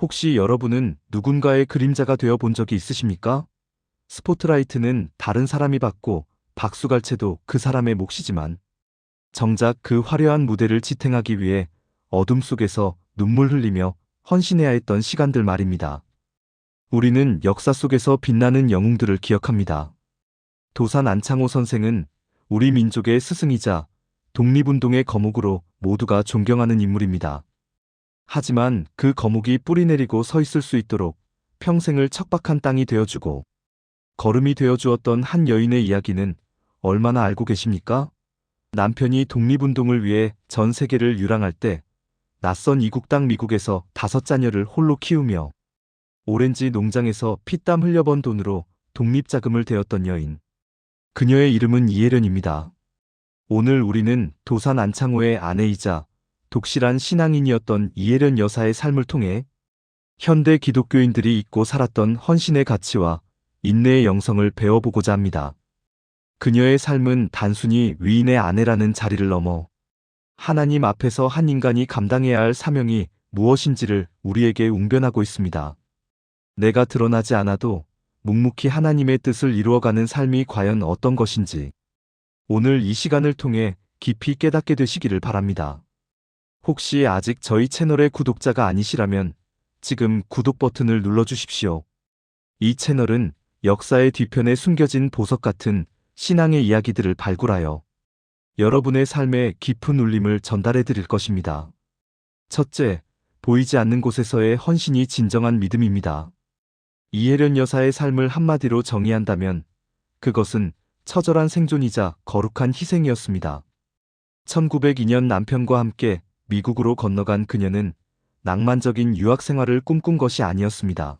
혹시 여러분은 누군가의 그림자가 되어 본 적이 있으십니까? 스포트라이트는 다른 사람이 받고 박수갈채도 그 사람의 몫이지만 정작 그 화려한 무대를 지탱하기 위해 어둠 속에서 눈물 흘리며 헌신해야 했던 시간들 말입니다. 우리는 역사 속에서 빛나는 영웅들을 기억합니다. 도산 안창호 선생은 우리 민족의 스승이자 독립운동의 거목으로 모두가 존경하는 인물입니다. 하지만 그 거목이 뿌리 내리고 서 있을 수 있도록 평생을 척박한 땅이 되어주고 걸음이 되어주었던 한 여인의 이야기는 얼마나 알고 계십니까? 남편이 독립운동을 위해 전 세계를 유랑할 때 낯선 이국 땅 미국에서 다섯 자녀를 홀로 키우며 오렌지 농장에서 피땀 흘려번 돈으로 독립자금을 대었던 여인. 그녀의 이름은 이혜련입니다. 오늘 우리는 도산 안창호의 아내이자 독실한 신앙인이었던 이혜련 여사의 삶을 통해 현대 기독교인들이 잊고 살았던 헌신의 가치와 인내의 영성을 배워보고자 합니다. 그녀의 삶은 단순히 위인의 아내라는 자리를 넘어 하나님 앞에서 한 인간이 감당해야 할 사명이 무엇인지를 우리에게 웅변하고 있습니다. 내가 드러나지 않아도 묵묵히 하나님의 뜻을 이루어가는 삶이 과연 어떤 것인지 오늘 이 시간을 통해 깊이 깨닫게 되시기를 바랍니다. 혹시 아직 저희 채널의 구독자가 아니시라면 지금 구독 버튼을 눌러주십시오. 이 채널은 역사의 뒤편에 숨겨진 보석 같은 신앙의 이야기들을 발굴하여 여러분의 삶에 깊은 울림을 전달해 드릴 것입니다. 첫째, 보이지 않는 곳에서의 헌신이 진정한 믿음입니다. 이혜련 여사의 삶을 한마디로 정의한다면 그것은 처절한 생존이자 거룩한 희생이었습니다. 1902년 남편과 함께 미국으로 건너간 그녀는 낭만적인 유학 생활을 꿈꾼 것이 아니었습니다.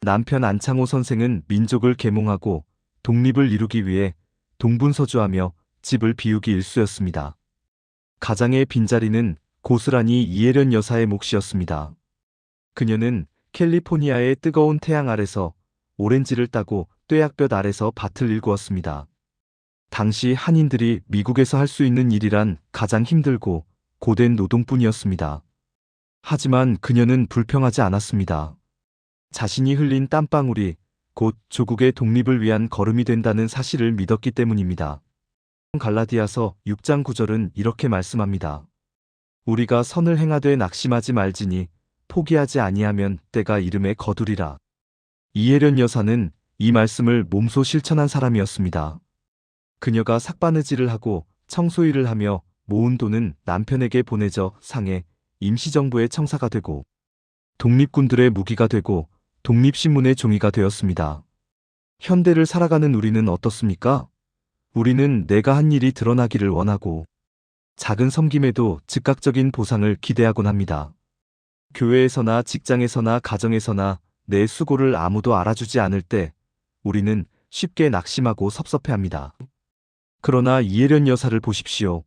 남편 안창호 선생은 민족을 계몽하고 독립을 이루기 위해 동분서주하며 집을 비우기 일쑤였습니다. 가장의 빈자리는 고스란히 이혜련 여사의 몫이었습니다. 그녀는 캘리포니아의 뜨거운 태양 아래서 오렌지를 따고 뙤약볕 아래서 밭을 일구었습니다. 당시 한인들이 미국에서 할 수 있는 일이란 가장 힘들고 고된 노동뿐이었습니다. 하지만 그녀는 불평하지 않았습니다. 자신이 흘린 땀방울이 곧 조국의 독립을 위한 걸음이 된다는 사실을 믿었기 때문입니다. 갈라디아서 6장 9절은 이렇게 말씀합니다. 우리가 선을 행하되 낙심하지 말지니 포기하지 아니하면 때가 이름에 거두리라. 이혜련 여사는 이 말씀을 몸소 실천한 사람이었습니다. 그녀가 삭바느질을 하고 청소일을 하며 모은 돈은 남편에게 보내져 상해 임시정부의 청사가 되고 독립군들의 무기가 되고 독립신문의 종이가 되었습니다. 현대를 살아가는 우리는 어떻습니까? 우리는 내가 한 일이 드러나기를 원하고 작은 섬김에도 즉각적인 보상을 기대하곤 합니다. 교회에서나 직장에서나 가정에서나 내 수고를 아무도 알아주지 않을 때 우리는 쉽게 낙심하고 섭섭해합니다. 그러나 이혜련 여사를 보십시오.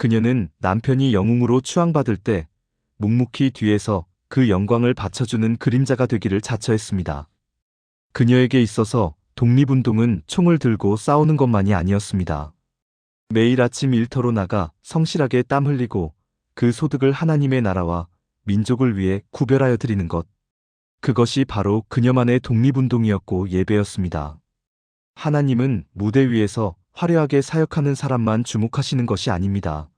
그녀는 남편이 영웅으로 추앙받을 때 묵묵히 뒤에서 그 영광을 받쳐주는 그림자가 되기를 자처했습니다. 그녀에게 있어서 독립운동은 총을 들고 싸우는 것만이 아니었습니다. 매일 아침 일터로 나가 성실하게 땀 흘리고 그 소득을 하나님의 나라와 민족을 위해 구별하여 드리는 것. 그것이 바로 그녀만의 독립운동이었고 예배였습니다. 하나님은 무대 위에서 화려하게 사역하는 사람만 주목하시는 것이 아닙니다.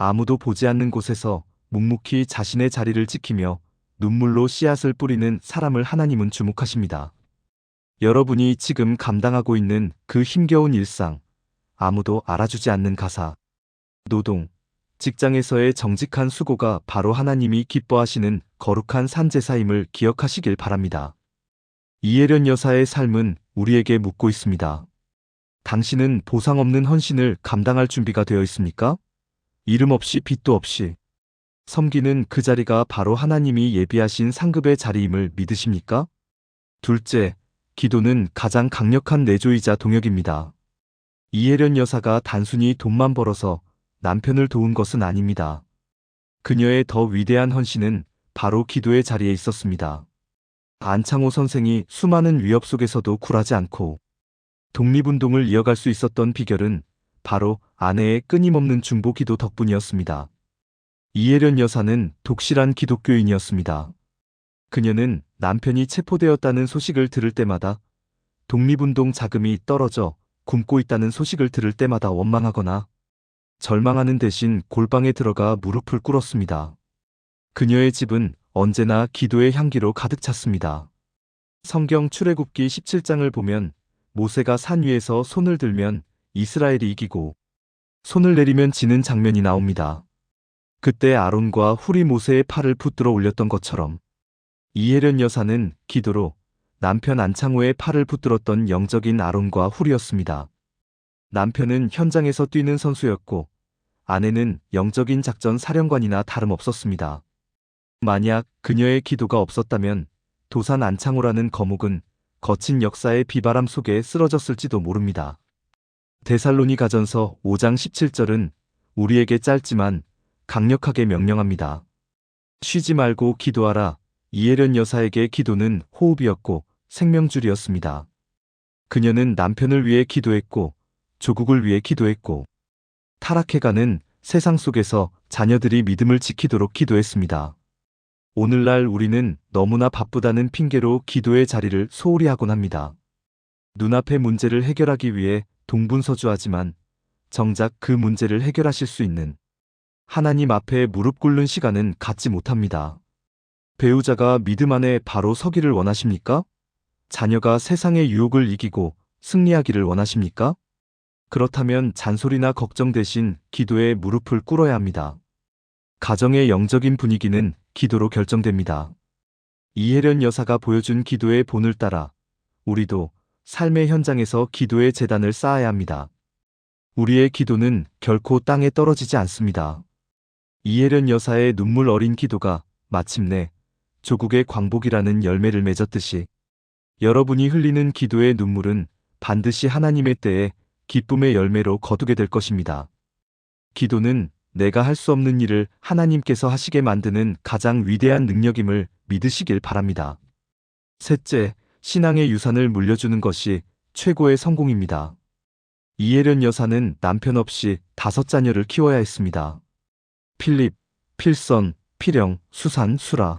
아무도 보지 않는 곳에서 묵묵히 자신의 자리를 지키며 눈물로 씨앗을 뿌리는 사람을 하나님은 주목하십니다. 여러분이 지금 감당하고 있는 그 힘겨운 일상, 아무도 알아주지 않는 가사, 노동, 직장에서의 정직한 수고가 바로 하나님이 기뻐하시는 거룩한 산제사임을 기억하시길 바랍니다. 이혜련 여사의 삶은 우리에게 묻고 있습니다. 당신은 보상 없는 헌신을 감당할 준비가 되어 있습니까? 이름 없이 빛도 없이. 섬기는 그 자리가 바로 하나님이 예비하신 상급의 자리임을 믿으십니까? 둘째, 기도는 가장 강력한 내조이자 동역입니다. 이혜련 여사가 단순히 돈만 벌어서 남편을 도운 것은 아닙니다. 그녀의 더 위대한 헌신은 바로 기도의 자리에 있었습니다. 안창호 선생이 수많은 위협 속에서도 굴하지 않고 독립운동을 이어갈 수 있었던 비결은 바로 아내의 끊임없는 중보 기도 덕분이었습니다. 이혜련 여사는 독실한 기독교인이었습니다. 그녀는 남편이 체포되었다는 소식을 들을 때마다 독립운동 자금이 떨어져 굶고 있다는 소식을 들을 때마다 원망하거나 절망하는 대신 골방에 들어가 무릎을 꿇었습니다. 그녀의 집은 언제나 기도의 향기로 가득 찼습니다. 성경 출애굽기 17장을 보면 모세가 산 위에서 손을 들면 이스라엘이 이기고 손을 내리면 지는 장면이 나옵니다. 그때 아론과 후리 모세의 팔을 붙들어 올렸던 것처럼 이혜련 여사는 기도로 남편 안창호의 팔을 붙들었던 영적인 아론과 후리였습니다. 남편은 현장에서 뛰는 선수였고 아내는 영적인 작전 사령관이나 다름없었습니다. 만약 그녀의 기도가 없었다면 도산 안창호라는 거목은 거친 역사의 비바람 속에 쓰러졌을지도 모릅니다. 데살로니 가전서 5장 17절은 우리에게 짧지만 강력하게 명령합니다. 쉬지 말고 기도하라. 이혜련 여사에게 기도는 호흡이었고 생명줄이었습니다. 그녀는 남편을 위해 기도했고 조국을 위해 기도했고 타락해가는 세상 속에서 자녀들이 믿음을 지키도록 기도했습니다. 오늘날 우리는 너무나 바쁘다는 핑계로 기도의 자리를 소홀히 하곤 합니다. 눈앞의 문제를 해결하기 위해 동분서주하지만 정작 그 문제를 해결하실 수 있는 하나님 앞에 무릎 꿇는 시간은 갖지 못합니다. 배우자가 믿음 안에 바로 서기를 원하십니까? 자녀가 세상의 유혹을 이기고 승리하기를 원하십니까? 그렇다면 잔소리나 걱정 대신 기도에 무릎을 꿇어야 합니다. 가정의 영적인 분위기는 기도로 결정됩니다. 이혜련 여사가 보여준 기도의 본을 따라 우리도 삶의 현장에서 기도의 재단을 쌓아야 합니다. 우리의 기도는 결코 땅에 떨어지지 않습니다. 이혜련 여사의 눈물 어린 기도가 마침내 조국의 광복이라는 열매를 맺었듯이 여러분이 흘리는 기도의 눈물은 반드시 하나님의 때에 기쁨의 열매로 거두게 될 것입니다. 기도는 내가 할 수 없는 일을 하나님께서 하시게 만드는 가장 위대한 능력임을 믿으시길 바랍니다. 셋째, 신앙의 유산을 물려주는 것이 최고의 성공입니다. 이혜련 여사는 남편 없이 다섯 자녀를 키워야 했습니다. 필립, 필선, 필영, 수산, 수라.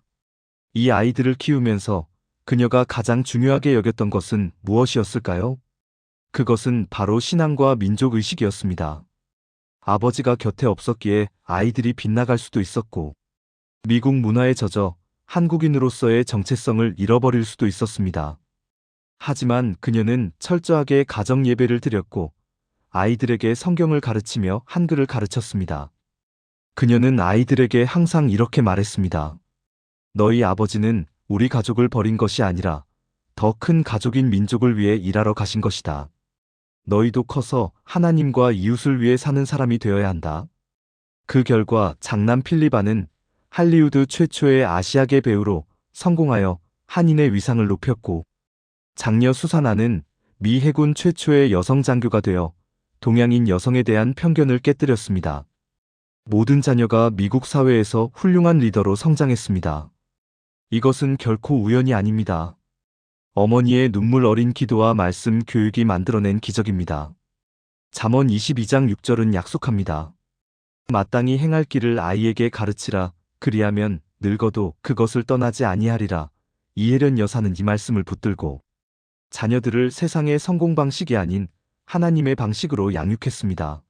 이 아이들을 키우면서 그녀가 가장 중요하게 여겼던 것은 무엇이었을까요? 그것은 바로 신앙과 민족 의식이었습니다. 아버지가 곁에 없었기에 아이들이 빗나갈 수도 있었고, 미국 문화에 젖어 한국인으로서의 정체성을 잃어버릴 수도 있었습니다. 하지만 그녀는 철저하게 가정 예배를 드렸고, 아이들에게 성경을 가르치며 한글을 가르쳤습니다. 그녀는 아이들에게 항상 이렇게 말했습니다. 너희 아버지는 우리 가족을 버린 것이 아니라 더 큰 가족인 민족을 위해 일하러 가신 것이다. 너희도 커서 하나님과 이웃을 위해 사는 사람이 되어야 한다. 그 결과 장남 필리바는 할리우드 최초의 아시아계 배우로 성공하여 한인의 위상을 높였고 장녀 수사나는 미 해군 최초의 여성 장교가 되어 동양인 여성에 대한 편견을 깨뜨렸습니다. 모든 자녀가 미국 사회에서 훌륭한 리더로 성장했습니다. 이것은 결코 우연이 아닙니다. 어머니의 눈물 어린 기도와 말씀 교육이 만들어낸 기적입니다. 잠언 22장 6절은 약속합니다. 마땅히 행할 길을 아이에게 가르치라 그리하면 늙어도 그것을 떠나지 아니하리라. 이혜련 여사는 이 말씀을 붙들고 자녀들을 세상의 성공 방식이 아닌 하나님의 방식으로 양육했습니다.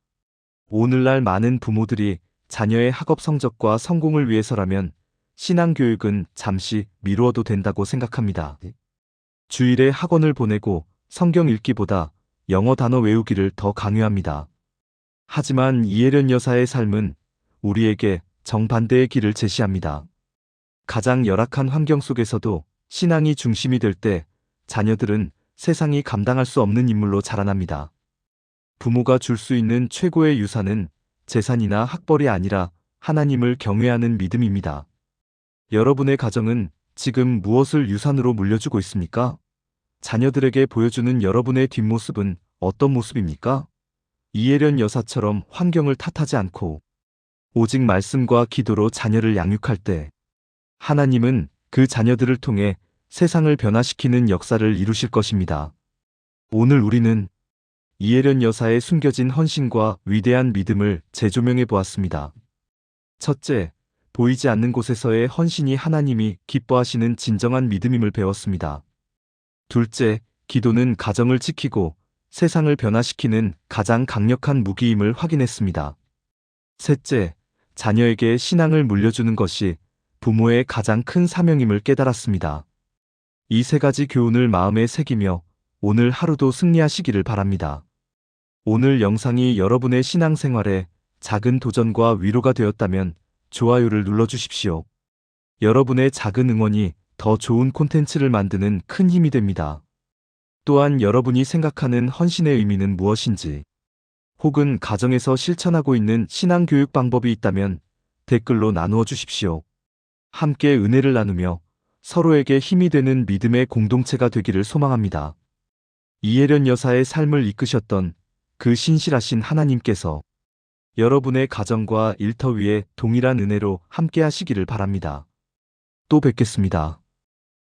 오늘날 많은 부모들이 자녀의 학업 성적과 성공을 위해서라면 신앙교육은 잠시 미루어도 된다고 생각합니다. 주일에 학원을 보내고 성경 읽기보다 영어 단어 외우기를 더 강요합니다. 하지만 이혜련 여사의 삶은 우리에게 정반대의 길을 제시합니다. 가장 열악한 환경 속에서도 신앙이 중심이 될 때 자녀들은 세상이 감당할 수 없는 인물로 자라납니다. 부모가 줄 수 있는 최고의 유산은 재산이나 학벌이 아니라 하나님을 경외하는 믿음입니다. 여러분의 가정은 지금 무엇을 유산으로 물려주고 있습니까? 자녀들에게 보여주는 여러분의 뒷모습은 어떤 모습입니까? 이혜련 여사처럼 환경을 탓하지 않고 오직 말씀과 기도로 자녀를 양육할 때 하나님은 그 자녀들을 통해 세상을 변화시키는 역사를 이루실 것입니다. 오늘 우리는 이혜련 여사의 숨겨진 헌신과 위대한 믿음을 재조명해 보았습니다. 첫째, 보이지 않는 곳에서의 헌신이 하나님이 기뻐하시는 진정한 믿음임을 배웠습니다. 둘째, 기도는 가정을 지키고 세상을 변화시키는 가장 강력한 무기임을 확인했습니다. 셋째, 자녀에게 신앙을 물려주는 것이 부모의 가장 큰 사명임을 깨달았습니다. 이 세 가지 교훈을 마음에 새기며 오늘 하루도 승리하시기를 바랍니다. 오늘 영상이 여러분의 신앙생활에 작은 도전과 위로가 되었다면 좋아요를 눌러주십시오. 여러분의 작은 응원이 더 좋은 콘텐츠를 만드는 큰 힘이 됩니다. 또한 여러분이 생각하는 헌신의 의미는 무엇인지, 혹은 가정에서 실천하고 있는 신앙교육 방법이 있다면 댓글로 나누어 주십시오. 함께 은혜를 나누며 서로에게 힘이 되는 믿음의 공동체가 되기를 소망합니다. 이혜련 여사의 삶을 이끄셨던 그 신실하신 하나님께서 여러분의 가정과 일터 위에 동일한 은혜로 함께 하시기를 바랍니다. 또 뵙겠습니다.